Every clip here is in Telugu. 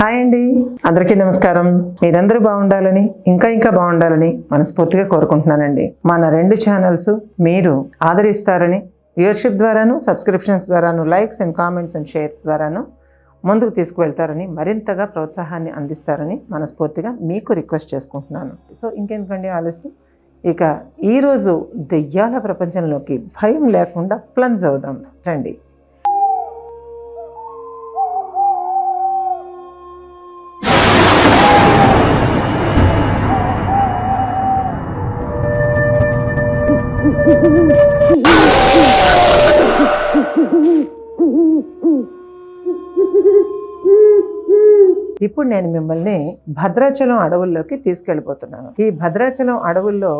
హాయ్ అండి. అందరికీ నమస్కారం. మీరందరూ బాగుండాలని ఇంకా ఇంకా బాగుండాలని మనస్ఫూర్తిగా కోరుకుంటున్నానండి. మన రెండు ఛానల్స్ మీరు ఆదరిస్తారని వ్యూయర్షిప్ ద్వారాను సబ్స్క్రిప్షన్స్ ద్వారాను likes and comments and shares ద్వారాను ముందుకు తీసుకువెళ్తారని మరింతగా ప్రోత్సాహాన్ని అందిస్తారని మనస్ఫూర్తిగా మీకు రిక్వెస్ట్ చేసుకుంటున్నాను. సో ఇంకెందుకండి ఆలస్యం? ఇక ఈరోజు దెయ్యాల ప్రపంచంలోకి భయం లేకుండా ప్లంజ్ అవుదాం. రండి. ఇప్పుడు నేను మిమ్మల్ని భద్రాచలం అడవుల్లోకి తీసుకెళ్ళిపోతున్నాను. ఈ భద్రాచలం అడవుల్లో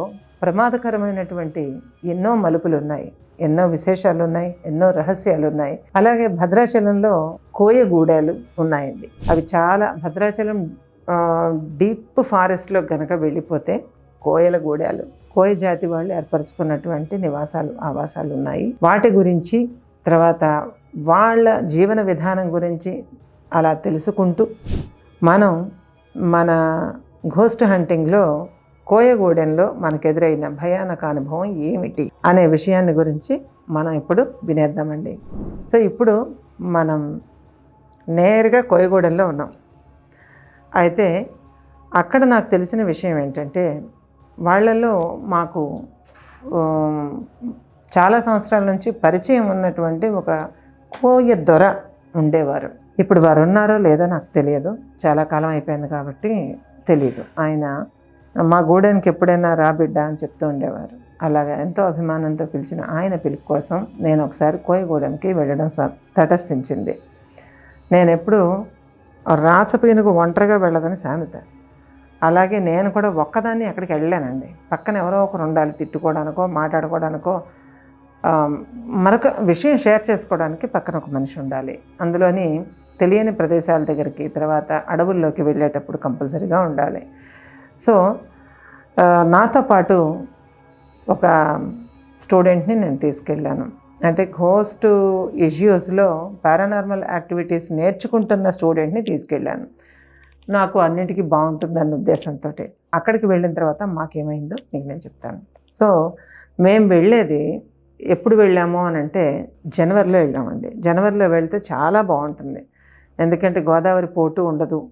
ప్రమాదకరమైనటువంటి ఎన్నో మలుపులు ఉన్నాయి ఎన్నో విశేషాలు ఉన్నాయి ఎన్నో రహస్యాలు ఉన్నాయి అలాగే భద్రాచలంలో కోయగూడాలు ఉన్నాయండి. అవి చాలా భద్రాచలం డీప్ ఫారెస్ట్లో కనుక వెళ్ళిపోతే కోయల గూడాలు కోయ జాతి వాళ్ళు ఏర్పరచుకున్నటువంటి నివాసాలు ఆవాసాలు ఉన్నాయి. వాటి గురించి తర్వాత వాళ్ళ జీవన విధానం గురించి అలా తెలుసుకుంటూ మనం మన ఘోస్ట్ హంటింగ్లో కోయగూడెంలో మనకు ఎదురైన భయానక అనుభవం ఏమిటి అనే విషయాన్ని గురించి మనం ఇప్పుడు వినేద్దామండి. సో ఇప్పుడు మనం నేరుగా కోయగూడెంలో ఉన్నాం. అయితే అక్కడ నాకు తెలిసిన విషయం ఏంటంటే వాళ్ళలో మాకు చాలా సంవత్సరాల నుంచి పరిచయం ఉన్నటువంటి ఒక కోయ దొర ఉండేవారు. ఇప్పుడు వారు ఉన్నారో లేదో నాకు తెలియదు. చాలా కాలం అయిపోయింది కాబట్టి తెలియదు ఆయన మా గూడెనికి ఎప్పుడైనా రా బిడ్డ అని చెప్తూ ఉండేవారు. అలాగా ఎంతో అభిమానంతో పిలిచిన ఆయన పిలుపు కోసం నేను ఒకసారి కోయగూడెంకి వెళ్ళడం స- తటస్థించింది. నేను ఎప్పుడు రాచపీనుకు ఒంటరిగా వెళ్ళదని సామెత. అలాగే నేను కూడా ఒక్కదాన్ని అక్కడికి వెళ్ళానండి పక్కన ఎవరో ఒకరు ఉండాలి తిట్టుకోవడానికో మాట్లాడుకోవడానికో మరొక విషయం షేర్ చేసుకోవడానికి పక్కన ఒక మనిషి ఉండాలి. అందులోని తెలియని ప్రదేశాల దగ్గరికి తర్వాత అడవుల్లోకి వెళ్ళేటప్పుడు కంపల్సరీగా ఉండాలి. సో నాతో పాటు ఒక స్టూడెంట్ని నేను తీసుకెళ్ళాను. అంటే ఘోస్ట్ ఇష్యూస్లో పారానార్మల్ యాక్టివిటీస్ నేర్చుకుంటున్న స్టూడెంట్ని తీసుకెళ్ళాను. నాకు అన్నిటికీ బాగుంటుందన్న ఉద్దేశంతో అక్కడికి వెళ్ళిన తర్వాత మాకేమైందో మీకు నేను చెప్తాను. సో మేము వెళ్ళేది ఎప్పుడు వెళ్ళాము అని అంటే జనవరిలో వెళ్ళామండి. జనవరిలో వెళ్తే చాలా బాగుంటుంది. ఎందుకంటే గోదావరి పోటు ఉండదు.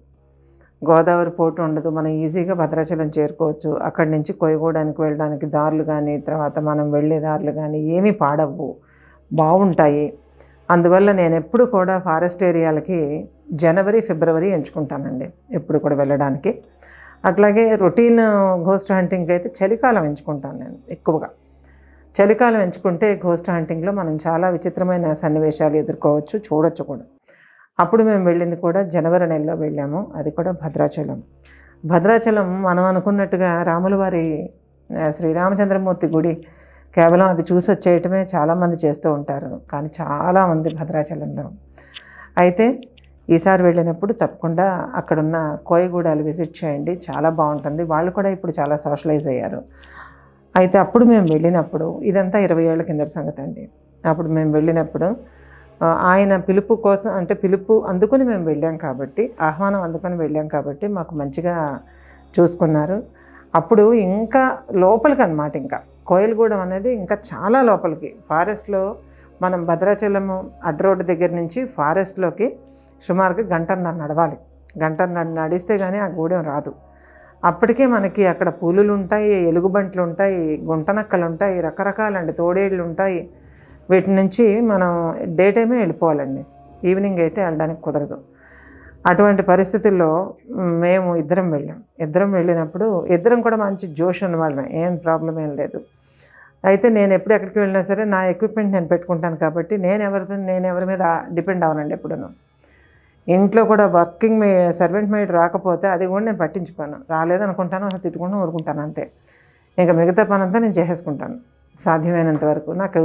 గోదావరి పోటు ఉండదు. మనం ఈజీగా భద్రాచలం చేరుకోవచ్చు. అక్కడి నుంచి కొయ్యగూడానికి వెళ్ళడానికి దారులు కానీ తర్వాత మనం వెళ్ళే దారులు కానీ ఏమీ పాడవు బాగుంటాయి. అందువల్ల నేను ఎప్పుడు కూడా ఫారెస్ట్ ఏరియాలకి జనవరి ఫిబ్రవరి ఎంచుకుంటానండి ఎప్పుడు కూడా వెళ్ళడానికి. అట్లాగే రొటీన్ ఘోస్ట్ హంటింగ్కి అయితే చలికాలం ఎంచుకుంటాను నేను ఎక్కువగా. చలికాలం ఎంచుకుంటే ఘోస్ట్ హంటింగ్లో మనం చాలా విచిత్రమైన సన్నివేశాలు ఎదుర్కోవచ్చు చూడొచ్చు కూడా. అప్పుడు మేము వెళ్ళింది కూడా జనవరి నెలలో వెళ్ళాము అది కూడా భద్రాచలం. భద్రాచలం మనం అనుకున్నట్టుగా రాములవారి శ్రీరామచంద్రమూర్తి గుడి కేవలం అది చూసి వచ్చేయటమే చాలామంది చేస్తూ ఉంటారు. కానీ చాలామంది భద్రాచలంలో. అయితే ఈసారి వెళ్ళినప్పుడు తప్పకుండా అక్కడున్న కోయగూడాలు విజిట్ చేయండి. చాలా బాగుంటుంది. వాళ్ళు కూడా ఇప్పుడు చాలా సోషలైజ్ అయ్యారు. అయితే అప్పుడు మేము వెళ్ళినప్పుడు ఇదంతా ఇరవై ఏళ్ళ కిందటి సంగతి అండి అప్పుడు మేము వెళ్ళినప్పుడు ఆయన పిలుపు కోసం అంటే పిలుపు అందుకుని మేము వెళ్ళాం కాబట్టి ఆహ్వానం అందుకొని వెళ్ళాం కాబట్టి మాకు మంచిగా చూసుకున్నారు. అప్పుడు ఇంకా లోపలికి అనమాట ఇంకా. కోయిలగూడెం అనేది ఇంకా చాలా లోపలికి. ఫారెస్ట్లో మనం భద్రాచలము అడ్డ రోడ్డు దగ్గర నుంచి ఫారెస్ట్లోకి సుమారుగా గంటన్నర నడవాలి. గంటన్నర నడిస్తే కానీ ఆ గూడెం రాదు. అప్పటికే మనకి అక్కడ పులులు ఉంటాయి ఎలుగుబంట్లు ఉంటాయి గుంటనక్కలు ఉంటాయి రకరకాలండి తోడేళ్ళు ఉంటాయి వీటి నుంచి మనం డే టైమే వెళ్ళిపోవాలండి. ఈవినింగ్ అయితే వెళ్ళడానికి కుదరదు. అటువంటి పరిస్థితుల్లో మేము ఇద్దరం వెళ్ళాం. ఇద్దరం వెళ్ళినప్పుడు ఇద్దరం కూడా మంచి జోష్ ఉన్న వాళ్ళమే ఏం ప్రాబ్లం ఏం లేదు. అయితే నేను ఎప్పుడు ఎక్కడికి వెళ్ళినా సరే నా ఎక్విప్మెంట్ నేను పెట్టుకుంటాను కాబట్టి నేను ఎవరితో నేను ఎవరి మీద డిపెండ్ అవనండి ఎప్పుడూను. ఇంట్లో కూడా వర్కింగ్ మే సర్వెంట్ మేడ్ రాకపోతే అది కూడా నేను పట్టించుకోను. రాలేదనుకుంటాను అసలు తిట్టుకుంటూ ఊరుకుంటాను అంతే. ఇంకా మిగతా పని అంతా నేను చేసేసుకుంటాను. సాధ్యమైనంత వరకు నాకు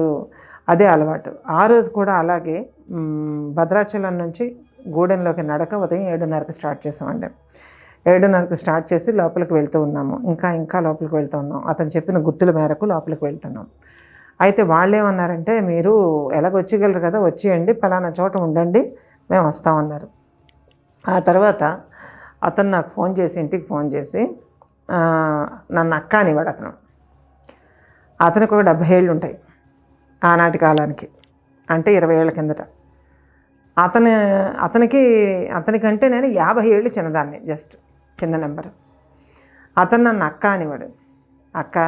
అదే అలవాటు. ఆ రోజు కూడా అలాగే భద్రాచలం నుంచి గూడెంలోకి నడక ఉదయం ఏడున్నరకు స్టార్ట్ చేసామండి. ఏడున్నరకు స్టార్ట్ చేసి లోపలికి వెళ్తూ ఉన్నాము. ఇంకా ఇంకా లోపలికి వెళ్తూ ఉన్నాం. అతను చెప్పిన గుర్తుల మేరకు లోపలికి వెళ్తున్నాం. అయితే వాళ్ళు ఏమన్నారంటే మీరు ఎలాగ వచ్చేయగలరు కదా వచ్చేయండి ఫలానా చోట ఉండండి మేము వస్తామన్నారు ఆ తర్వాత అతను నాకు ఫోన్ చేసి ఇంటికి ఫోన్ చేసి నన్ను అక్క అనేవాడు అతను. అతనికి ఒక డెబ్భై ఏళ్ళు ఉంటాయి ఆనాటి కాలానికి. అంటే ఇరవై ఏళ్ళ కిందట. అతను అతనికి అతనికంటే నేను యాభై ఏళ్ళు చిన్నదాన్ని జస్ట్. చిన్న నెంబర్. అతను నన్ను అక్క అనేవాడు. అక్క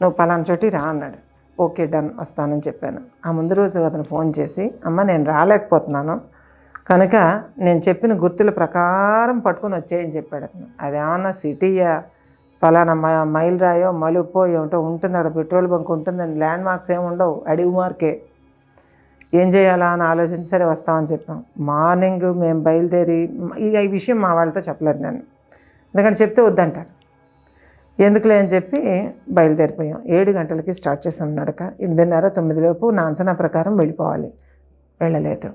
నువ్వు పలానా చోటి రా అన్నాడు. ఓకే డన్ వస్తానని చెప్పాను. ఆ ముందు రోజు అతను ఫోన్ చేసి అమ్మ నేను రాలేకపోతున్నాను. కనుక నేను చెప్పిన గుర్తుల ప్రకారం పట్టుకొని వచ్చేయని చెప్పాడు అతను. అదేమన్నా సిటీయా? పలానా మ మైల్ రాయో మలుపో ఏమిటో ఉంటుంది అక్కడ పెట్రోల్ బంక్ ఉంటుందని ల్యాండ్ మార్క్స్ ఏమి ఉండవు. అడివి మార్కే. ఏం చేయాలా అని ఆలోచించి సరే వస్తామని చెప్పాం. మార్నింగ్ మేము బయలుదేరి ఈ విషయం మా వాళ్ళతో చెప్పలేదు నేను. ఎందుకంటే చెప్తే వద్దంటారు. ఎందుకులే అని చెప్పి బయలుదేరిపోయాం. ఏడు గంటలకి స్టార్ట్ చేసాం నడక. ఎనిమిదిన్నర తొమ్మిదిలోపు నా అంచనా ప్రకారం వెళ్ళిపోవాలి. వెళ్ళలేదు.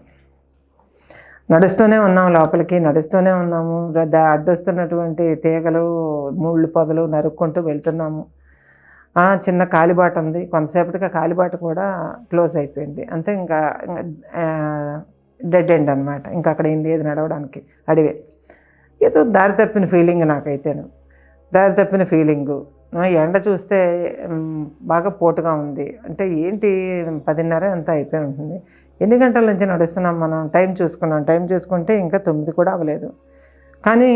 నడుస్తూనే ఉన్నాం లోపలికి నడుస్తూనే ఉన్నాము. అడ్డొస్తున్నటువంటి తీగలు ముళ్ళు పొదలు నరుక్కుంటూ వెళ్తున్నాము. చిన్న కాలిబాట ఉంది. కొంతసేపటికి ఆ కాలిబాట కూడా క్లోజ్ అయిపోయింది. అంతే ఇంకా డెడ్ ఎండ్ అనమాట ఇంకా అక్కడ ఏం లేదు నడవడానికి. అడివే. ఏదో దారి తప్పిన ఫీలింగ్ నాకైతేను. దారి తప్పిన ఫీలింగు ఎండ చూస్తే బాగా పోటుగా ఉంది. అంటే ఏంటి పదిన్నర ఎంత అయిపోయి ఉంటుంది. ఎన్ని గంటల నుంచి నడుస్తున్నాం మనం? టైం చూసుకున్నాం. టైం చూసుకుంటే ఇంకా తొమ్మిది కూడా అవ్వలేదు. కానీ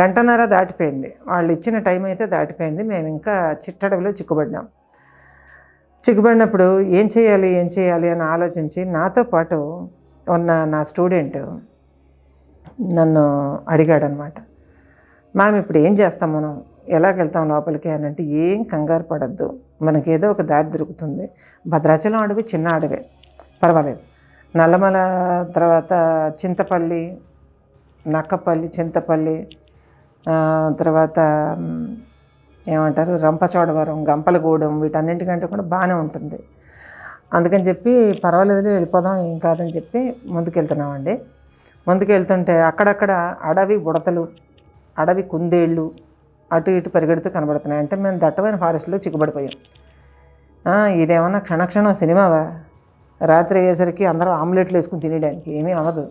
గంటన్నర దాటిపోయింది. వాళ్ళు ఇచ్చిన టైం అయితే దాటిపోయింది. మేము ఇంకా చిట్టడవిలో చిక్కుబడినాం. చిక్కుబడినప్పుడు ఏం చేయాలి ఏం చేయాలి అని ఆలోచించి నాతో పాటు ఉన్న నా స్టూడెంట్ నన్ను అడిగాడు అనమాట మ్యామ్ ఇప్పుడు ఏం చేస్తాం మనం? ఎలాగెళ్తాం లోపలికి? అని అంటే ఏం కంగారు పడద్దు. మనకి ఏదో ఒక దారి దొరుకుతుంది. భద్రాచలం అడవి చిన్న అడవే. పర్వాలేదు. నల్లమల తర్వాత చింతపల్లి నక్కపల్లి చింతపల్లి తర్వాత ఏమంటారు రంపచోడవరం గంపలగూడెం వీటన్నింటికంటే కూడా బాగానే ఉంటుంది. అందుకని చెప్పి పర్వాలేదు వెళ్ళిపోదాం ఏం కాదని చెప్పి ముందుకెళ్తున్నామండి. ముందుకెళ్తుంటే అక్కడక్కడ అడవి బుడతలు అడవి కుందేళ్ళు అటు ఇటు పరిగెడుతూ కనబడుతున్నాయి. అంటే మేము దట్టమైన ఫారెస్ట్లో చిక్కుబడిపోయాం. ఇదేమన్నా క్షణక్షణం సినిమావా? రాత్రి అయ్యేసరికి అందరూ ఆమ్లెట్లు వేసుకుని తినేయడానికి ఏమీ అవ్వదు.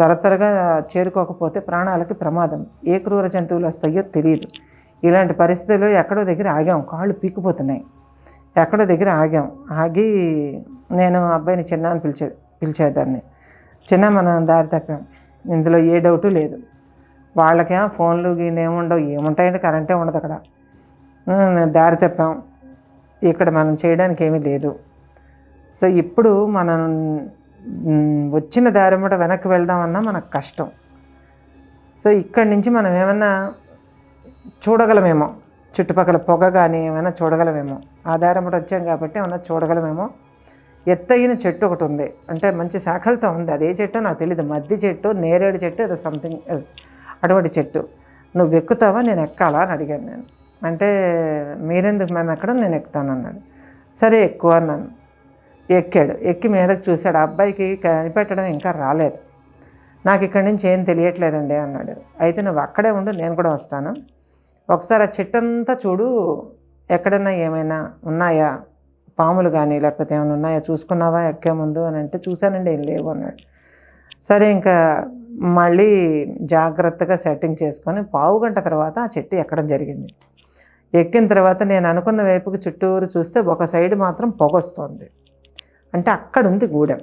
త్వర త్వరగా చేరుకోకపోతే ప్రాణాలకి ప్రమాదం. ఏ క్రూర జంతువులు వస్తాయో తెలియదు ఇలాంటి పరిస్థితుల్లో ఎక్కడో దగ్గర ఆగాం. కాళ్ళు పీకిపోతున్నాయి ఎక్కడో దగ్గర ఆగాం. ఆగి నేను అబ్బాయిని చిన్న అని పిలిచే పిలిచేదాన్ని. చిన్న మనం దారి తప్పాం. ఇందులో ఏ డౌటు లేదు. వాళ్ళకే ఫోన్లు ఏముండవు ఏముంటాయంటే కరెంటే ఉండదు అక్కడ. దారి తప్పాం. ఇక్కడ మనం చేయడానికి ఏమీ లేదు. సో ఇప్పుడు మనం వచ్చిన దారిమట వెనక్కి వెళ్దామన్నా మనకు కష్టం. సో ఇక్కడి నుంచి మనం ఏమన్నా చూడగలమేమో. చుట్టుపక్కల పొగ కానీ ఏమైనా చూడగలమేమో. ఆ దారి వచ్చాం కాబట్టి ఏమన్నా చూడగలమేమో. ఎత్తైన చెట్టు ఒకటి ఉంది. అంటే మంచి శాఖలతో ఉంది. అదే చెట్టు నాకు తెలియదు మద్ది చెట్టు నేరేడు చెట్టు ఏదో సంథింగ్ ఎల్స్ అటువంటి చెట్టు. నువ్వు ఎక్కుతావా? నేను ఎక్కాలా? అని అడిగాను నేను. అంటే మీరెందుకు మేము ఎక్కడం? నేను ఎక్కుతాను అన్నాడు సరే ఎక్కువ అన్నాను. ఎక్కాడు. ఎక్కి మీదకి చూశాడు. ఆ అబ్బాయికి కనిపెట్టడం ఇంకా రాలేదు. నాకు ఇక్కడి నుంచి ఏం తెలియట్లేదండి అన్నాడు. అయితే నువ్వు అక్కడే ఉండు నేను కూడా వస్తాను. ఒకసారి ఆ చెట్టంతా చూడు ఎక్కడన్నా ఏమైనా ఉన్నాయా? పాములు కానీ లేకపోతే ఏమైనా ఉన్నాయా? చూసుకున్నావా? ఎక్కే ముందు అని అంటే చూశానండి ఏం లేవు అన్నాడు. సరే ఇంకా మళ్ళీ జాగ్రత్తగా సెట్టింగ్ చేసుకొని పావు గంట తర్వాత ఆ చెట్టు ఎక్కడం జరిగింది. ఎక్కిన తర్వాత నేను అనుకున్న వైపుకి చుట్టూరు చూస్తే ఒక సైడ్ మాత్రం పొగ వస్తుంది. అంటే అక్కడ ఉంది గూడెం.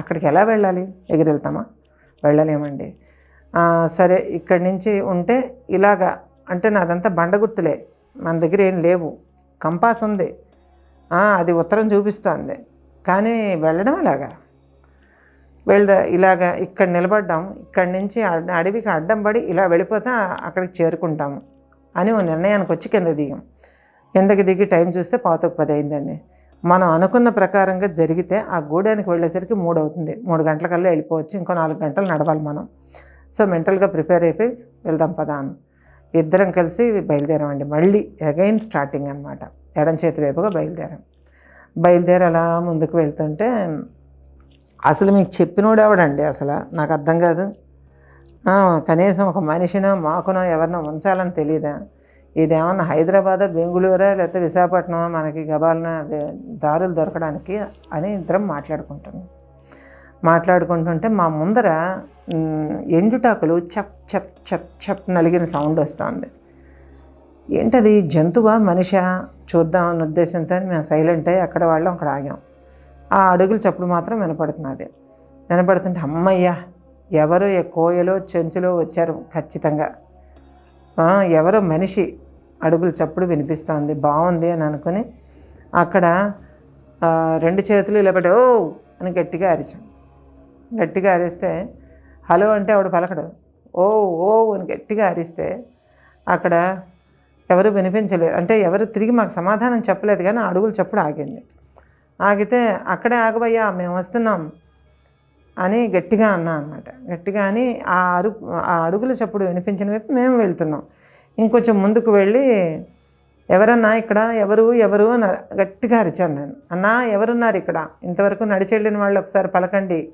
అక్కడికి ఎలా వెళ్ళాలి? ఎగిరి వెళ్తామా వెళ్ళలేమండి సరే ఇక్కడి నుంచి ఉంటే ఇలాగా అంటే నాదంతా బండ గుర్తులే. మన దగ్గర ఏం లేవు. కంపాస్ ఉంది. అది ఉత్తరం చూపిస్తోంది. కానీ వెళ్ళడం అలాగా వెళ్దా ఇలాగా ఇక్కడ నిలబడ్డాం. ఇక్కడి నుంచి అడవికి అడ్డం పడి ఇలా వెళ్ళిపోతే అక్కడికి చేరుకుంటాము అని ఓ నిర్ణయానికి వచ్చి కింద దిగాం. కిందకి దిగి టైం చూస్తే పాతకు పది అయిందండి. మనం అనుకున్న ప్రకారంగా జరిగితే ఆ గూడానికి వెళ్ళేసరికి మూడు అవుతుంది మూడు గంటలకల్లా వెళ్ళిపోవచ్చు. ఇంకో నాలుగు గంటలు నడవాలి మనం. సో మెంటల్గా ప్రిపేర్ అయిపోయి వెళ్దాం పదా అని. ఇద్దరం కలిసి బయలుదేరామండి. మళ్ళీ అగైన్ స్టార్టింగ్ అనమాట ఎడం చేతి వైపుగా బయలుదేరాం. బయలుదేరి అలా ముందుకు వెళ్తుంటే అసలు మీకు చెప్పినోడు ఎవడండి అసలు? నాకు అర్థం కాదు. కనీసం ఒక మనిషినో మాకునో ఎవరినో ఉంచాలని తెలియదా ఇదేమన్నా హైదరాబాద్ బెంగుళూరా లేకపోతే విశాఖపట్నమా మనకి గబాలన దారులు దొరకడానికి అని ఇద్దరం మాట్లాడుకుంటున్నాం. మాట్లాడుకుంటుంటే మా ముందర ఎండుటాకులు చప్ చప్ చప్ చప్ నలిగిన సౌండ్ వస్తుంది. ఏంటది? జంతువా? మనిషా? చూద్దాం అన్న ఉద్దేశంతో మేము సైలెంట్ అయ్యి అక్కడ వాళ్ళం అక్కడ ఆగాం. ఆ అడుగులు చప్పుడు మాత్రం వినపడుతున్నది. వినపడుతుంటే అమ్మయ్యా ఎవరు ఏ కోయలో చెంచులో వచ్చారు? ఖచ్చితంగా. ఎవరో మనిషి అడుగులు చప్పుడు వినిపిస్తోంది. బాగుంది అని అనుకుని అక్కడ రెండు చేతులు ఇలా పెట్టి ఓ అని గట్టిగా అరిచాం. గట్టిగా అరిస్తే హలో అంటే ఆవిడ పలకడు. ఓ ఓ అని గట్టిగా అరిస్తే అక్కడ ఎవరు వినిపించలేదు అంటే ఎవరు తిరిగి మాకు సమాధానం చెప్పలేదు కానీ ఆ అడుగులు చప్పుడు ఆగింది. ఆగితే అక్కడే ఆగబయ్యా మేము వస్తున్నాం అని గట్టిగా అన్నా అనమాట గట్టిగా అని ఆ అరు ఆ అడుగుల చప్పుడు వినిపించిన వైపు మేము వెళ్తున్నాం. ఇంకొంచెం ముందుకు వెళ్ళి ఎవరన్నా ఇక్కడ? ఎవరు? ఎవరు? అని గట్టిగా అరిచాను నేను. అన్నా ఎవరున్నారు ఇక్కడ? ఇంతవరకు నడిచెళ్ళిన వాళ్ళు ఒకసారి పలకండి.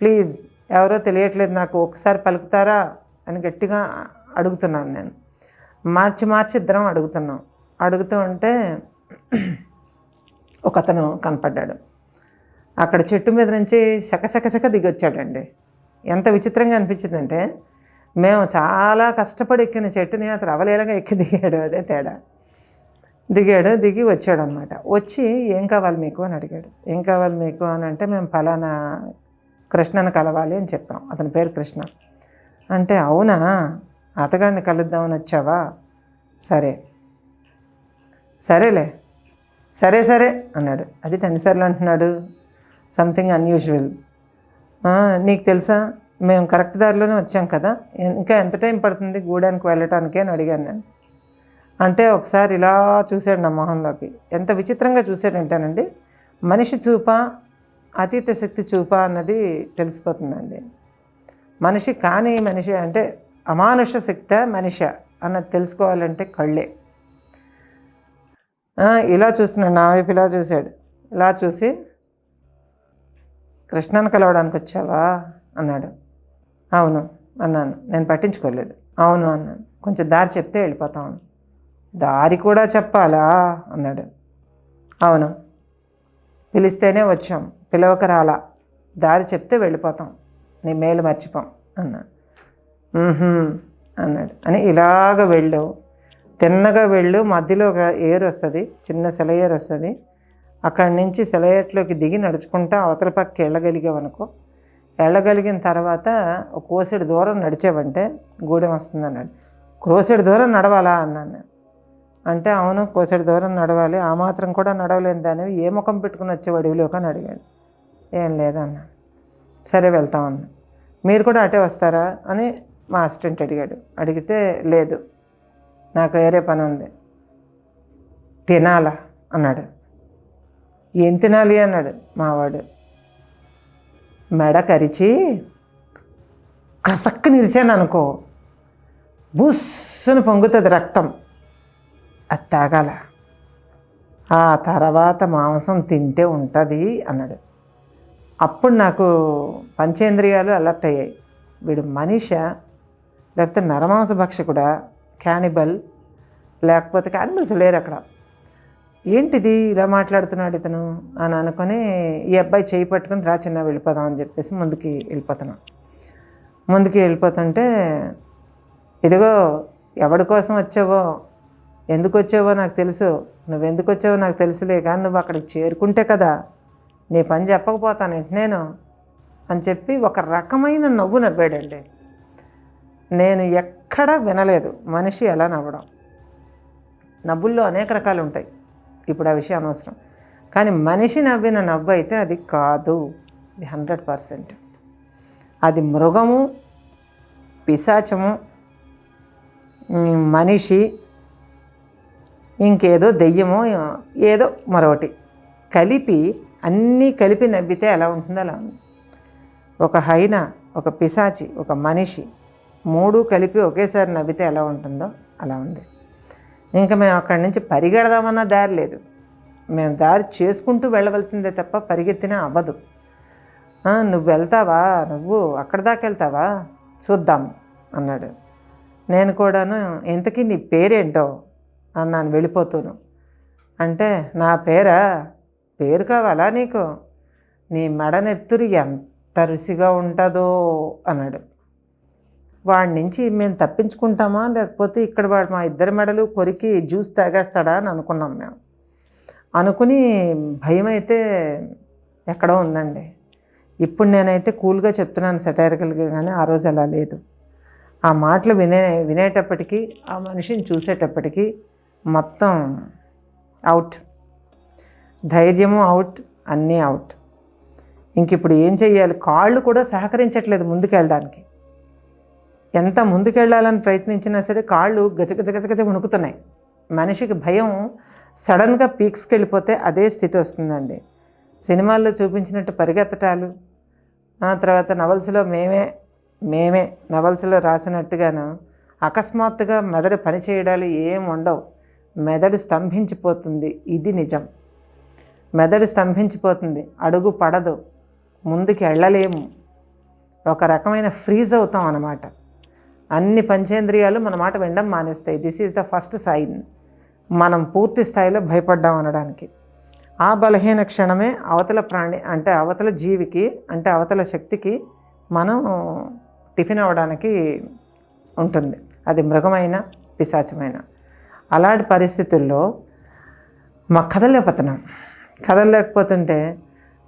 ప్లీజ్ ఎవరో తెలియట్లేదు నాకు ఒకసారి పలుకుతారా? అని గట్టిగా అడుగుతున్నాను నేను. మార్చి మార్చి ఇద్దరం అడుగుతున్నాం. అడుగుతూ ఉంటే ఒక అతను కనపడ్డాడు. అక్కడ చెట్టు మీద నుంచి శకశకశక దిగొచ్చాడండి. ఎంత విచిత్రంగా అనిపించిందంటే మేము చాలా కష్టపడి ఎక్కిన చెట్టుని అతను అవలేలగా ఎక్కి దిగాడు అదే తేడా. దిగాడు దిగి వచ్చాడు అనమాట వచ్చి ఏం కావాలి మీకు అని అడిగాడు. ఏం కావాలి మీకు అని అంటే మేము ఫలానా కృష్ణను కలవాలి అని చెప్పాం. అతని పేరు కృష్ణ. అంటే అవునా? అతగాడిని కలుద్దామని వచ్చావా? సరే. సరేలే. సరే సరే అన్నాడు. అది టెన్సర్లు అంటున్నాడు? Something unusual. నీకు తెలుసా? మేము కరెక్ట్ దారిలోనే వచ్చాం కదా. ఇంకా ఎంత టైం పడుతుంది గూడానికి వెళ్ళటానికి అని అడిగాను నేను. అంటే ఒకసారి ఇలా చూశాడు నా మొహంలోకి. ఎంత విచిత్రంగా చూశాడంటేనండి మనిషి చూప అతీత శక్తి చూప అన్నది తెలిసిపోతుందండి. మనిషి కానీ మనిషి అంటే అమానుష శక్త మనిషి అన్నది తెలుసుకోవాలంటే కళ్ళే. ఇలా చూస్తున్నాడు నా వైపు ఇలా చూశాడు. ఇలా చూసి కృష్ణను కలవడానికి వచ్చావా? అన్నాడు. అవును అన్నాను. నేను పట్టించుకోలేదు. అవును అన్నాను. కొంచెం దారి చెప్తే వెళ్ళిపోతాను దారి కూడా చెప్పాలా? అన్నాడు. అవును. పిలిస్తేనే వచ్చాం. పిలవక రాలా దారి చెప్తే వెళ్ళిపోతాం. నీ మేలు మర్చిపోం అన్నా అన్నాడు. అని ఇలాగ వెళ్ళు తిన్నగా వెళ్ళు. మధ్యలో ఒక ఏరు వస్తుంది. చిన్న సెలయేరు వస్తుంది. అక్కడి నుంచి సెలయేట్లోకి దిగి నడుచుకుంటా అవతల పక్కకి వెళ్ళగలిగావనుకో వెళ్ళగలిగిన తర్వాత ఒక కోసెడు దూరం నడిచావంటే గూడెం వస్తుంది అన్నాడు. కోసెడు దూరం నడవాలా అన్నాను నేను. అంటే అవును కోసెడు దూరం నడవాలి ఆ మాత్రం కూడా నడవలేని దాని ఏ ముఖం పెట్టుకుని వచ్చే అడవిలోకి అని అడిగాడు. ఏం లేదన్నా సరే వెళ్తాం అన్నా మీరు కూడా అటే వస్తారా అని మా అసిస్టెంట్ అడిగాడు. అడిగితే లేదు నాకు వేరే పని ఉంది. తినాలా అన్నాడు. ఏం తినాలి అన్నాడు మావాడు. మెడ కరిచి కసక్కు నిలిచాను అనుకో బుస్సును పొంగుతుంది రక్తం. అది తాగాల. ఆ తర్వాత మాంసం తింటే ఉంటుంది అన్నాడు. అప్పుడు నాకు పంచేంద్రియాలు అలర్ట్ అయ్యాయి. వీడు మనిష లేకపోతే నరమాంస భక్షకుడా క్యానిబల్ లేకపోతే క్యానిబల్స్ లేరు అక్కడ. ఏంటిది ఇలా మాట్లాడుతున్నాడు ఇతను అని అనుకొని ఈ అబ్బాయి చేయి పట్టుకుని రా చిన్న వెళ్ళిపోదాం అని చెప్పేసి ముందుకి వెళ్ళిపోతున్నాం. ముందుకి వెళ్ళిపోతుంటే ఇదిగో ఎవడి కోసం వచ్చావో ఎందుకు వచ్చావో నాకు తెలుసు నువ్వు ఎందుకు వచ్చావో నాకు తెలుసులే కానీ నువ్వు అక్కడికి చేరుకుంటే కదా నీ పని చెప్పకపోతాను నేను అని చెప్పి ఒక రకమైన నవ్వు నవ్వాడండి. నేను ఎక్కడా వినలేదు మనిషి ఎలా నవ్వడం? నవ్వుల్లో అనేక రకాలు ఉంటాయి. ఇప్పుడు ఆ విషయం అనవసరం. కానీ మనిషి నవ్విన నవ్వు అయితే అది కాదు. ఇది హండ్రెడ్ పర్సెంట్. అది మృగము పిశాచము మనిషి ఇంకేదో దెయ్యమో ఏదో మరొకటి కలిపి అన్నీ కలిపి నవ్వితే ఎలా ఉంటుందో అలా ఉంది. ఒక హైన ఒక పిశాచి ఒక మనిషి మూడు కలిపి ఒకేసారి నవ్వితే ఎలా ఉంటుందో అలా ఉంది. ఇంకా మేము అక్కడి నుంచి పరిగెడదామన్న దారి లేదు. మేము దారి చేసుకుంటూ వెళ్ళవలసిందే తప్ప పరిగెత్తినా అవ్వదు. నువ్వు వెళ్తావా? నువ్వు అక్కడి దాకా వెళ్తావా? చూద్దాం అన్నాడు. నేను కూడాను ఇంతకీ నీ పేరేంటో? అన్నాను వెళ్ళిపోతూను. అంటే నా పేరా? పేరు కావాలా నీకు? నీ మెడనెత్తురు ఎంత రుచిగా ఉంటుందో అన్నాడు. వాడి నుంచి మేము తప్పించుకుంటామా? లేకపోతే ఇక్కడ వాడు మా ఇద్దరి మెడలు కొరికి జ్యూస్ తాగేస్తాడా అని అనుకున్నాం మేము. అనుకుని భయం అయితే ఎక్కడో ఉందండి. ఇప్పుడు నేనైతే కూల్గా చెప్తున్నాను సెటారికల్గా కానీ ఆ రోజు అలా లేదు. ఆ మాటలు వినే వినేటప్పటికీ ఆ మనిషిని చూసేటప్పటికీ మొత్తం అవుట్. ధైర్యము అవుట్ అన్నీ అవుట్. ఇంక ఇప్పుడు ఏం చెయ్యాలి? కాళ్ళు కూడా సహకరించట్లేదు ముందుకు వెళ్ళడానికి ఎంత ముందుకెళ్ళాలని ప్రయత్నించినా సరే కాళ్ళు గజగజ గజగజ వణుకుతున్నాయి. మనిషికి భయం సడన్గా పీక్స్కి వెళ్ళిపోతే అదే స్థితి వస్తుందండి. సినిమాల్లో చూపించినట్టు పరిగెత్తటాలు ఆ తర్వాత నవల్స్లో మేమే మేమే నవల్స్లో రాసినట్టుగాను అకస్మాత్తుగా మెదడు పనిచేయడాలు ఏం ఉండవు. మెదడు స్తంభించిపోతుంది. ఇది నిజం. మెదడు స్తంభించిపోతుంది. అడుగు పడదు. ముందుకు వెళ్ళలేము ఒక రకమైన ఫ్రీజ్ అవుతాం అన్నమాట. అన్ని పంచేంద్రియాలు మన మాట వినడం మానేస్తాయి. This is the first sign మనం పూర్తి స్థాయిలో భయపడ్డాం అనడానికి. ఆ బలహీన క్షణమే అవతల ప్రాణి అంటే అవతల జీవికి అంటే అవతల శక్తికి మనం టిఫిన్ అవ్వడానికి ఉంటుంది. అది మృగమైన పిశాచమైన. అలాంటి పరిస్థితుల్లో మా కదలేకపోతున్నాం కదలలేకపోతుంటే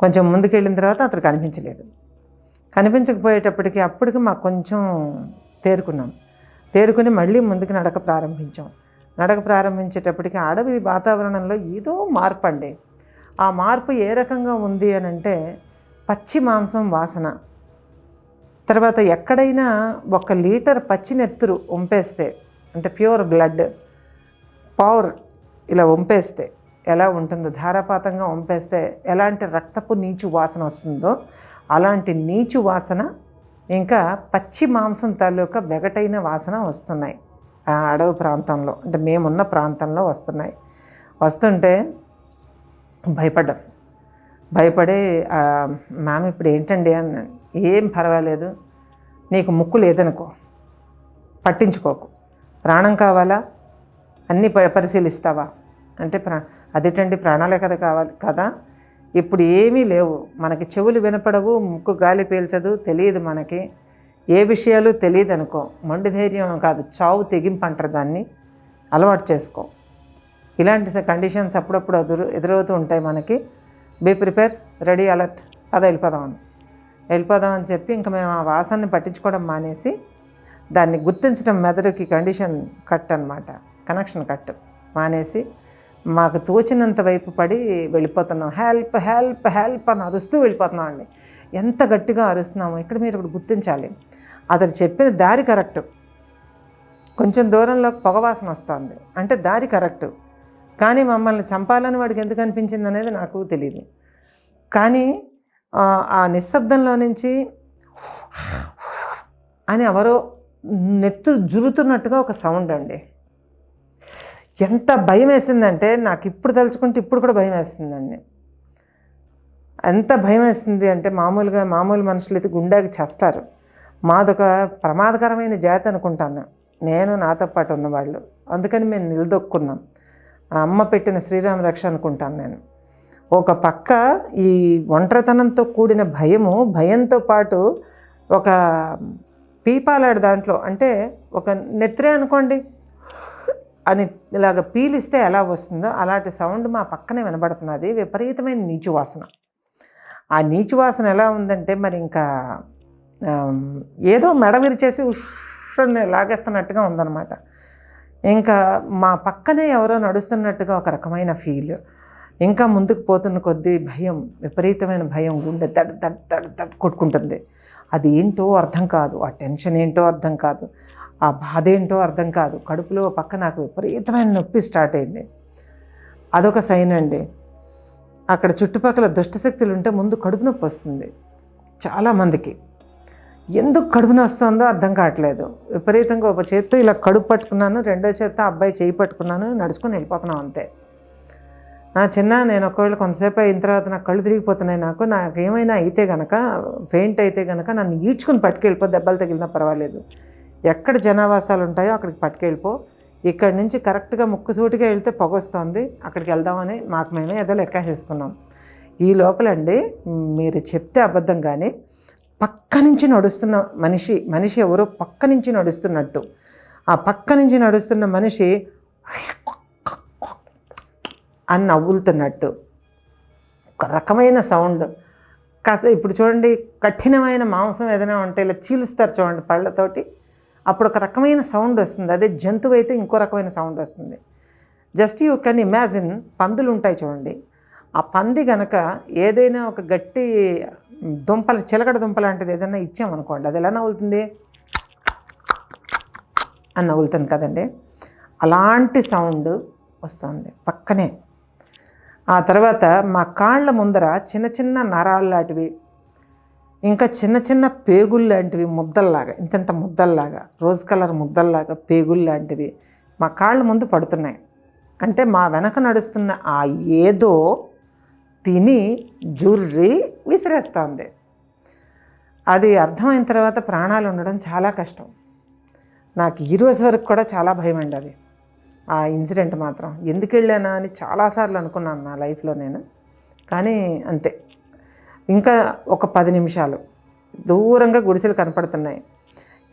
కొంచెం ముందుకెళ్ళిన తర్వాత అతను కనిపించలేదు. కనిపించకపోయేటప్పటికి అప్పటికి మాకు కొంచెం తేరుకున్నాం. తేరుకుని మళ్ళీ ముందుకు నడక ప్రారంభించాం. నడక ప్రారంభించేటప్పటికి అడవి వాతావరణంలో ఏదో మార్పు అండి. ఆ మార్పు ఏ రకంగా ఉంది అని అంటే పచ్చి మాంసం వాసన. తర్వాత ఎక్కడైనా ఒక లీటర్ పచ్చి నెత్తురు వంపేస్తే అంటే ప్యూర్ బ్లడ్ పవర్ ఇలా వంపేస్తే ఎలా ఉంటుందో ధారాపాతంగా వంపేస్తే ఎలాంటి రక్తపు నీచు వాసన వస్తుందో అలాంటి నీచు వాసన ఇంకా పచ్చి మాంసం తాలూకా వెగటైన వాసన వస్తున్నాయి. ఆ అడవి ప్రాంతంలో అంటే మేమున్న ప్రాంతంలో వస్తున్నాయి. వస్తుంటే భయపడ్డాం. భయపడి మ్యామ్ ఇప్పుడు ఏంటండి? అన్నాను ఏం పర్వాలేదు. నీకు ముక్కు లేదనుకో. పట్టించుకోకు. ప్రాణం కావాలా? అన్నీ ప పరిశీలిస్తావా? అంటే ప్రా అదేటండి ప్రాణాలే కదా కావాలి కదా? ఇప్పుడు ఏమీ లేవు. మనకి చెవులు వినపడవు ముక్కు గాలి పీల్చదు తెలియదు మనకి. ఏ విషయాలు తెలియదు అనుకో మొండి ధైర్యం కాదు చావు తెగింపు అంటారు దాన్ని. అలవాటు చేసుకో. ఇలాంటి కండిషన్స్ అప్పుడప్పుడు ఎదురు ఎదురవుతూ ఉంటాయి మనకి. Be prepare ready alert. పద వెళ్ళిపోదామని వెళ్ళిపోదామని వెళ్ళిపోదాం అని చెప్పి ఇంకా మేము ఆ వాసనని పట్టించుకోవడం మానేసి దాన్ని గుర్తించడం మెదడుకి కండిషన్ కట్ అనమాట కనెక్షన్ కట్ మానేసి మాకు తోచినంత వైపు పడి వెళ్ళిపోతున్నాం. హెల్ప్ హెల్ప్ హెల్ప్ అని అరుస్తూ వెళ్ళిపోతున్నాం అండి. ఎంత గట్టిగా అరుస్తున్నాము ఇక్కడ మీరు ఇప్పుడు గుర్తించాలి. అతడు చెప్పిన దారి కరెక్ట్. కొంచెం దూరంలో పొగవాసన వస్తుంది. అంటే దారి కరెక్ట్. కానీ మమ్మల్ని చంపాలని వాడికి ఎందుకు అనిపించింది అనేది నాకు తెలియదు కానీ ఆ నిశ్శబ్దంలో నుంచి అని ఎవరో నెత్తు జురుతున్నట్టుగా ఒక సౌండ్ అండి. ఎంత భయం వేసిందంటే నాకు ఇప్పుడు తలుచుకుంటే ఇప్పుడు కూడా భయం వేస్తుందండి ఎంత భయం వేస్తుంది అంటే మామూలుగా మామూలు మనుషులు అయితే గుండెకి చేస్తారు. మాదొక ప్రమాదకరమైన జాతి అనుకుంటాను. నేను నాతో పాటు ఉన్నవాళ్ళు. అందుకని మేము నిలదొక్కున్నాం. అమ్మ పెట్టిన శ్రీరామ రక్ష అనుకుంటాను నేను. ఒక పక్క ఈ ఒంటరితనంతో కూడిన భయము భయంతో పాటు ఒక పీపాలాడు దాంట్లో అంటే ఒక నెత్రే అనుకోండి. అని ఇలాగ పీలిస్తే ఎలా వస్తుందో అలాంటి సౌండ్ మా పక్కనే వినబడుతున్నది విపరీతమైన నీచు వాసన ఆ నీచు వాసన ఎలా ఉందంటే మరి ఇంకా ఏదో మెడ విరిచేసి ఉష్ని లాగేస్తున్నట్టుగా ఉందన్నమాట. ఇంకా మా పక్కనే ఎవరో నడుస్తున్నట్టుగా ఒక రకమైన ఫీల్. ఇంకా ముందుకు పోతున్న కొద్దీ భయం విపరీతమైన భయం గుండె దడ్ దడ్ దడ్ దడ్ కొట్టుకుంటుంది. అది ఏంటో అర్థం కాదు. ఆ టెన్షన్ ఏంటో అర్థం కాదు. ఆ బాధ ఏంటో అర్థం కాదు. కడుపులో పక్క నాకు విపరీతమైన నొప్పి స్టార్ట్ అయింది. అదొక సైన్ అండి. అక్కడ చుట్టుపక్కల దుష్టశక్తులు ఉంటే ముందు కడుపు నొప్పి వస్తుంది. చాలామందికి ఎందుకు కడుపున వస్తుందో అర్థం కావట్లేదు. విపరీతంగా ఒక చేత్తో ఇలా కడుపు పట్టుకున్నాను రెండో చేత్తో అబ్బాయి చేయి పట్టుకున్నాను నడుచుకొని వెళ్ళిపోతున్నాం అంతే. నా చిన్న నేను ఒకవేళ కొంతసేపు అయిన తర్వాత నాకు కళ్ళు తిరిగిపోతున్నాయి నాకు నాకు ఏమైనా అయితే గనక ఫెయింట్ అయితే గనక నన్ను ఈడ్చుకుని పట్టుకెళ్ళిపో దెబ్బలు తగిలినా పర్వాలేదు. ఎక్కడ జనావాసాలు ఉంటాయో అక్కడికి పట్టుకెళ్ళిపో. ఇక్కడి నుంచి కరెక్ట్గా ముక్కుసూటిగా వెళ్తే పొగ వస్తుంది అక్కడికి వెళ్దామని మాకు మేమే ఏదో లెక్క వేసుకున్నాం. ఈ లోపలండి మీరు చెప్తే అబద్ధం కానీ పక్క నుంచి నడుస్తున్న మనిషి మనిషి ఎవరో పక్క నుంచి నడుస్తున్నట్టు. ఆ పక్క నుంచి నడుస్తున్న మనిషి అని నవ్వులుతున్నట్టు. ఒక రకమైన సౌండ్. కాస్త ఇప్పుడు చూడండి కఠినమైన మాంసం ఏదైనా ఉంటే ఇలా చీలుస్తారు చూడండి పళ్ళతోటి. అప్పుడు ఒక రకమైన సౌండ్ వస్తుంది. అదే జంతువు అయితే ఇంకో రకమైన సౌండ్ వస్తుంది. జస్ట్ యూ కెన్ ఇమాజిన్ పందులు ఉంటాయి చూడండి. ఆ పంది గనక ఏదైనా ఒక గట్టి దుంపలు చిలకడ దుంప లాంటిది ఏదైనా ఇచ్చామనుకోండి అది ఎలా నవ్వులుతుంది? అని నవ్వులుతుంది కదండి. అలాంటి సౌండ్ వస్తుంది పక్కనే. ఆ తర్వాత మా కాళ్ళ ముందర చిన్న చిన్న నరాలు లాంటివి ఇంకా చిన్న చిన్న పేగులు లాంటివి ముద్దల్లాగా ఇంతంత ముద్దల్లాగా రోజ్ కలర్ ముద్దల్లాగా పేగులు లాంటివి మా కాళ్ళ ముందు పడుతున్నాయి. అంటే మా వెనక నడుస్తున్న ఆ ఏదో తిని జుర్రి విసిరేస్తుంది. అది అర్థమైన తర్వాత ప్రాణాలు ఉండడం చాలా కష్టం. నాకు ఈరోజు వరకు కూడా చాలా భయం అండి అది. ఆ ఇన్సిడెంట్ మాత్రం. ఎందుకు వెళ్ళానా అని చాలాసార్లు అనుకున్నాను నా లైఫ్లో నేను. కానీ అంతే. ఇంకా ఒక పది నిమిషాలు. దూరంగా గుడిసెలు కనపడుతున్నాయి.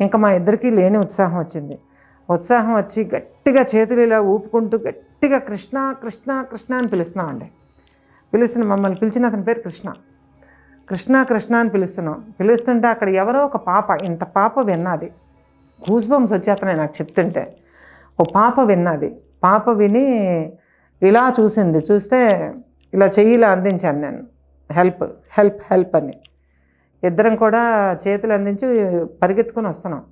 ఇంకా మా ఇద్దరికీ లేని ఉత్సాహం వచ్చింది. ఉత్సాహం వచ్చి గట్టిగా చేతులు ఇలా ఊపుకుంటూ గట్టిగా కృష్ణ కృష్ణ కృష్ణ అని పిలుస్తున్నామండి. పిలుస్తున్న మమ్మల్ని పిలిచిన అతని పేరు కృష్ణ. కృష్ణ కృష్ణ అని పిలుస్తున్నాం. పిలుస్తుంటే అక్కడ ఎవరో ఒక పాప ఇంత పాప విన్నది. గూస్ బంప్స్ వచ్చేస్తున్నాయి నాకు చెప్తుంటే ఓ పాప విన్నది. పాప విని ఇలా చూసింది. చూస్తే ఇలా చెయ్యిలా అందించాను నేను. హెల్ప్. హెల్ప్ హెల్ప్ అని. ఇద్దరం కూడా చేతులు అందించి పరిగెత్తుకొని వస్తున్నాం.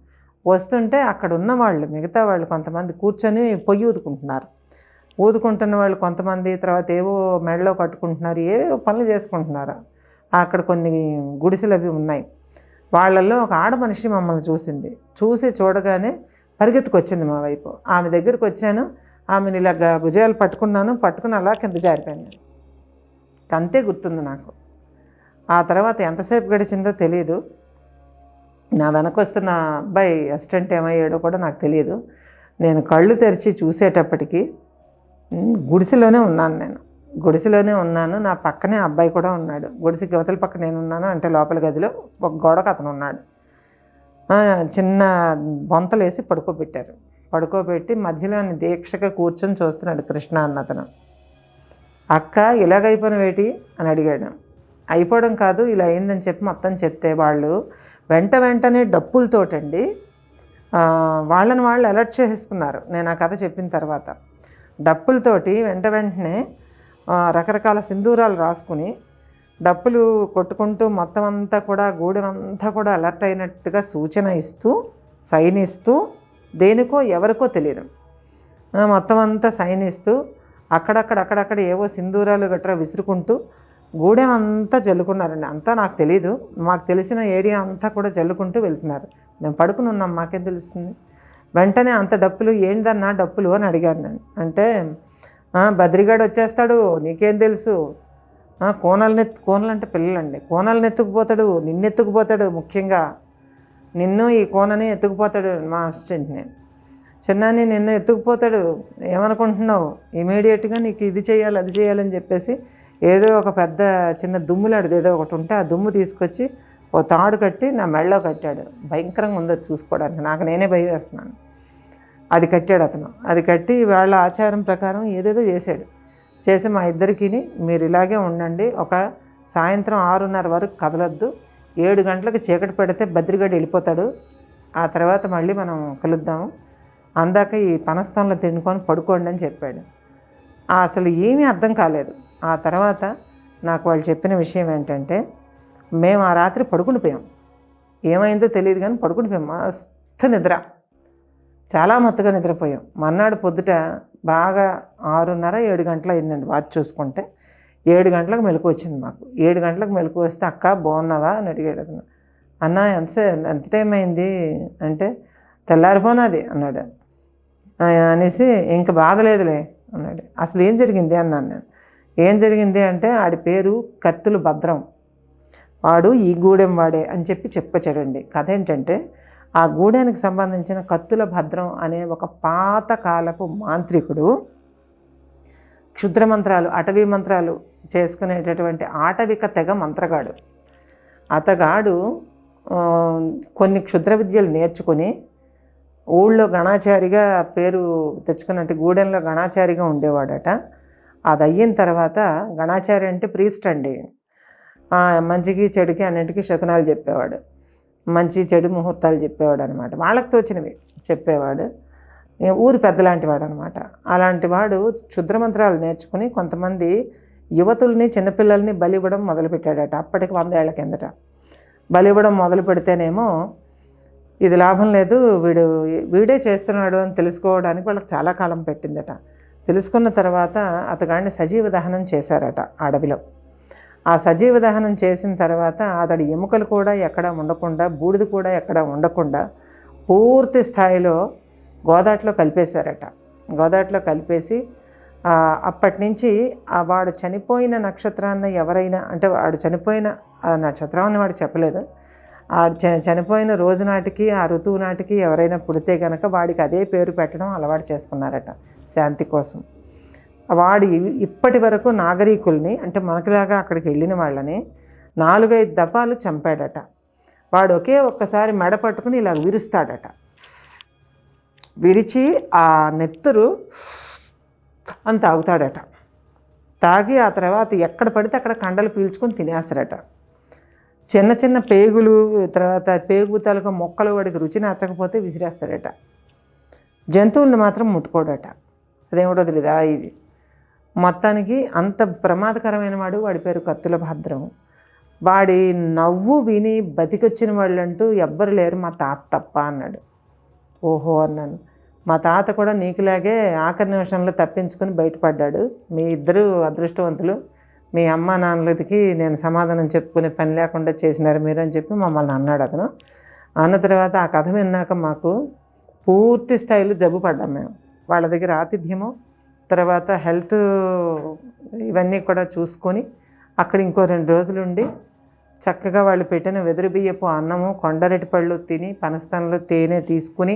వస్తుంటే అక్కడ ఉన్న వాళ్ళు మిగతా వాళ్ళు కొంతమంది కూర్చొని పొయ్యి ఊదుకుంటున్నారు. ఊదుకుంటున్న వాళ్ళు కొంతమంది తర్వాత ఏవో మెడలో కట్టుకుంటున్నారు ఏవో పనులు చేసుకుంటున్నారు. అక్కడ కొన్ని గుడిసెలు అవి ఉన్నాయి. వాళ్ళల్లో ఒక ఆడ మనిషి మమ్మల్ని చూసింది. చూసి చూడగానే పరిగెత్తుకొచ్చింది మా వైపు. ఆమె దగ్గరికి వచ్చాను. ఆమెను ఇలాగ భుజాలు పట్టుకున్నాను. పట్టుకుని అలా కింద జారిపోయాను అంతే గుర్తుంది నాకు. ఆ తర్వాత ఎంతసేపు గడిచిందో తెలియదు నా వెనకొస్తున్న అబ్బాయి అసిస్టెంట్ ఏమయ్యాడో కూడా నాకు తెలియదు నేను కళ్ళు తెరిచి చూసేటప్పటికి గుడిసెలోనే ఉన్నాను నేను. గుడిసెలోనే ఉన్నాను. నా పక్కనే అబ్బాయి కూడా ఉన్నాడు. గుడిసె గవతల పక్క నేను ఉన్నాను. అంటే లోపల గదిలో ఒక గోడకు అతను ఉన్నాడు. చిన్న బొంతలు వేసి పడుకోబెట్టారు. పడుకోబెట్టి మధ్యలో దీక్షగా కూర్చొని చూస్తున్నాడు కృష్ణ అన్న అతను. అక్క ఇలాగైపోయినవేటి? అని అడిగాడు. అయిపోవడం కాదు ఇలా అయిందని చెప్పి మొత్తం చెప్తే వాళ్ళు. వెంట వెంటనే డప్పులతోటండి వాళ్ళని వాళ్ళు అలర్ట్ చేసుకున్నారు నేను ఆ కథ చెప్పిన తర్వాత. డప్పులతోటి వెంట వెంటనే రకరకాల సింధూరాలు రాసుకుని డప్పులు కొట్టుకుంటూ మొత్తం అంతా కూడా గూడెం అంతా కూడా అలర్ట్ అయినట్టుగా సూచన ఇస్తూ సైన్ ఇస్తూ దేనికో ఎవరికో తెలియదు మొత్తం అంతా సైన్ ఇస్తూ అక్కడక్కడ అక్కడక్కడ ఏవో సింధూరాలు గట్రా విసురుకుంటూ గూడెం అంతా జల్లుకున్నారండి. అంతా నాకు తెలియదు మాకు తెలిసిన ఏరియా అంతా కూడా జల్లుకుంటూ వెళ్తున్నారు. మేము పడుకుని ఉన్నాం. మాకేం తెలుస్తుంది? వెంటనే అంత డప్పులు ఏంటన్నా డప్పులు? అని అడిగాను నేను అంటే బద్రిగాడు వచ్చేస్తాడు. నీకేం తెలుసు? ఆ, కోనలు కోనలు అంటే పిల్లలండి. కోనలు ఎత్తుకుపోతాడు నిన్నెత్తుకుపోతాడు ముఖ్యంగా. నిన్ను ఈ కోనని ఎత్తుకుపోతాడు మా అసిస్టెంట్ని. చిన్నాని నిన్ను ఎత్తుకుపోతాడు. ఏమనుకుంటున్నావు? ఇమీడియట్గా నీకు ఇది చేయాలి అది చేయాలని చెప్పేసి ఏదో ఒక పెద్ద చిన్న దుమ్ములాడిది ఏదో ఒకటి ఉంటే ఆ దుమ్ము తీసుకొచ్చి ఓ తాడు కట్టి నా మెడలో కట్టాడు. భయంకరంగా ఉందో చూసుకోవడానికి. నాకు నేనే భయం వేస్తున్నాను. అది కట్టాడు అతను. అది కట్టి వాళ్ళ ఆచారం ప్రకారం ఏదేదో చేశాడు. చేసి మా ఇద్దరికిని మీరు ఇలాగే ఉండండి. ఒక సాయంత్రం ఆరున్నర వరకు కదలొద్దు. ఏడు గంటలకు చీకటి పెడితే బద్రిగడ్డి వెళ్ళిపోతాడు. ఆ తర్వాత మళ్ళీ మనం కలుద్దాము అందాక ఈ పనస్థంలో తినుకొని పడుకోండి అని చెప్పాడు. అసలు ఏమీ అర్థం కాలేదు. ఆ తర్వాత నాకు వాళ్ళు చెప్పిన విషయం ఏంటంటే మేము ఆ రాత్రి పడుకుని పోయాం ఏమైందో తెలియదు కానీ పడుకుని పోయాం మస్తు నిద్ర. చాలా మత్తుగా నిద్రపోయాం. మర్నాడు పొద్దుట బాగా ఆరున్నర ఏడు గంటల అయిందండి వాచ్ చూసుకుంటే. ఏడు గంటలకు మెలకు వచ్చింది మాకు. ఏడు గంటలకు మెలకు వస్తే అక్క బాగున్నావా? అని అడిగాడు అతను. అన్న ఎంతసే ఎంత టైం అయింది? అంటే తెల్లారిపోనాది అన్నాడు. అనేసి ఇంక బాధ లేదులే అన్నాడు. అసలు ఏం జరిగింది అన్నాను నేను. ఏం జరిగింది అంటే ఆడి పేరు కత్తులు భద్రం. వాడు ఈ గూడెం వాడే అని చెప్పి చెప్పుకొచ్చాడండి. కథ ఏంటంటే ఆ గూడెనికి సంబంధించిన కత్తుల భద్రం అనే ఒక పాతకాలపు మాంత్రికుడు క్షుద్ర మంత్రాలు అటవీ మంత్రాలు చేసుకునేటటువంటి ఆటవిక తెగ మంత్రగాడు. అతగాడు కొన్ని క్షుద్ర విద్యలు నేర్చుకుని ఊళ్ళో గణాచారిగా పేరు తెచ్చుకున్నట్టు గూడెంలో గణాచారిగా ఉండేవాడట. అది అయిన తర్వాత గణాచారి అంటే ప్రీస్ట్ అండి. మంచికి చెడుకి అన్నింటికి శకునాలు చెప్పేవాడు. మంచి చెడు ముహూర్తాలు చెప్పేవాడు అనమాట వాళ్ళకి తోచినవి చెప్పేవాడు. ఊరి పెద్దలాంటి వాడు అనమాట అలాంటి వాడు క్షుద్రమంత్రాలు నేర్చుకుని కొంతమంది యువతుల్ని చిన్నపిల్లల్ని బలి ఇవ్వడం మొదలుపెట్టాడట అప్పటికి వంద కిందట. కిందట బలివ్వడం మొదలు పెడితేనేమో ఇది లాభం లేదు వీడు వీడే చేస్తున్నాడు అని తెలుసుకోవడానికి వాళ్ళకి చాలా కాలం పెట్టిందట. తెలుసుకున్న తర్వాత అతగాడిని సజీవ దహనం చేశారట అడవిలో. ఆ సజీవ దహనం చేసిన తర్వాత అతడి ఎముకలు కూడా ఎక్కడ ఉండకుండా బూడిద కూడా ఎక్కడ ఉండకుండా పూర్తి స్థాయిలో గోదాట్లో కలిపేశారట. గోదాట్లో కలిపేసి అప్పటి నుంచి ఆ వాడు చనిపోయిన నక్షత్రాన్ని ఎవరైనా అంటే వాడు చనిపోయిన ఆ నక్షత్రం అని వాడు చెప్పలేదు ఆ చ- చనిపోయిన రోజు నాటికి ఆ ఋతువు నాటికి ఎవరైనా పుడితే కనుక వాడికి అదే పేరు పెట్టడం అలవాటు చేసుకున్నారట శాంతి కోసం. వాడు ఇప్పటి వరకు నాగరికుల్ని అంటే మనకిలాగా అక్కడికి వెళ్ళిన వాళ్ళని నాలుగైదు దఫాలు చంపాడట. వాడు ఒకే ఒక్కసారి మెడ పట్టుకుని ఇలా విరుస్తాడట. విరిచి ఆ నెత్తురు అని తాగుతాడట. తాగి ఆ తర్వాత ఎక్కడ పడితే అక్కడ కండలు పీల్చుకొని తినేస్తాడట చిన్న చిన్న పేగులు తర్వాత పేగు తాలూకా మొక్కలు వాడికి రుచి నచ్చకపోతే విసిరేస్తాడట. జంతువులను మాత్రం ముట్టుకోడట. అదేమిటో తెలీదా? ఇది. మొత్తానికి అంత ప్రమాదకరమైన వాడు వాడి పేరు కత్తుల భద్రం. వాడి నవ్వు విని బతికొచ్చిన వాళ్ళు అంటూ ఎవ్వరు లేరు మా తాత తప్ప అన్నాడు. ఓహో అన్నాను. మా తాత కూడా నీకులాగే ఆఖరి నిమిషంలో తప్పించుకొని బయటపడ్డాడు. మీ ఇద్దరు అదృష్టవంతులు. మీ అమ్మ నాన్నలకి నేను సమాధానం చెప్పుకునే పని లేకుండా చేసినారు మీరు అని చెప్పి మమ్మల్ని అన్నాడు అతను. అన్న తర్వాత ఆ కథ విన్నాక మాకు పూర్తి స్థాయిలో జబ్బు పడ్డాం మేము. వాళ్ళ దగ్గర ఆతిథ్యము తర్వాత హెల్త్ ఇవన్నీ కూడా చూసుకొని అక్కడ ఇంకో రెండు రోజులు ఉండి చక్కగా వాళ్ళు పెట్టిన వెదురు బియ్యపు అన్నము కొండరెటి పళ్ళు తిని పనస్థానంలో తేనె తీసుకుని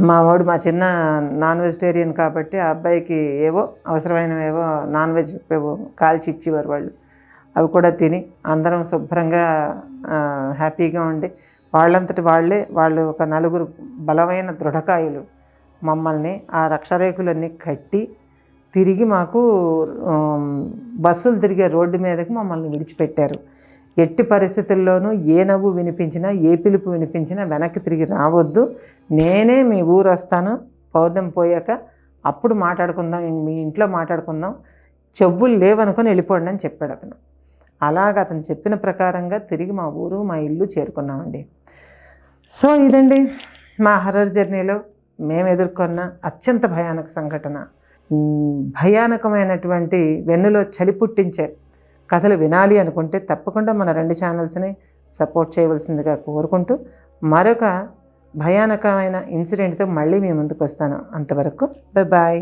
మా వాడు మా చిన్న నాన్ వెజిటేరియన్ కాబట్టి ఆ అబ్బాయికి ఏవో అవసరమైనవి ఏవో నాన్ వెజ్ ఏవో కాల్చి ఇచ్చేవారు వాళ్ళు. అవి కూడా తిని అందరం శుభ్రంగా హ్యాపీగా ఉండి వాళ్ళంతటి వాళ్ళే వాళ్ళు ఒక నలుగురు బలమైన దృఢకాయలు మమ్మల్ని ఆ రక్షరేకులన్నీ కట్టి తిరిగి మాకు బస్సులు తిరిగే రోడ్డు మీదకి మమ్మల్ని విడిచిపెట్టారు. ఎట్టి పరిస్థితుల్లోనూ ఏ నవ్వు వినిపించినా ఏ పిలుపు వినిపించినా వెనక్కి తిరిగి రావద్దు. నేనే మీ ఊరు వస్తాను. పౌర్ణమి పోయాక అప్పుడు మాట్లాడుకుందాం మీ ఇంట్లో మాట్లాడుకుందాం. చెవులు లేవనుకొని వెళ్ళిపోండి అని చెప్పాడు అతను. అలాగ అతను చెప్పిన ప్రకారంగా తిరిగి మా ఊరు మా ఇల్లు చేరుకున్నామండి. సో ఇదండి మా హర్రర్ జర్నీలో మేము ఎదుర్కొన్న అత్యంత భయానక సంఘటన. భయానకమైనటువంటి వెన్నులో చలి పుట్టించే కథలు వినాలి అనుకుంటే తప్పకుండా మన రెండు ఛానల్స్ని సపోర్ట్ చేయవలసిందిగా కోరుకుంటూ మరొక భయానకమైన ఇన్సిడెంట్తో మళ్ళీ మీ ముందుకు వస్తాను. అంతవరకు బాయ్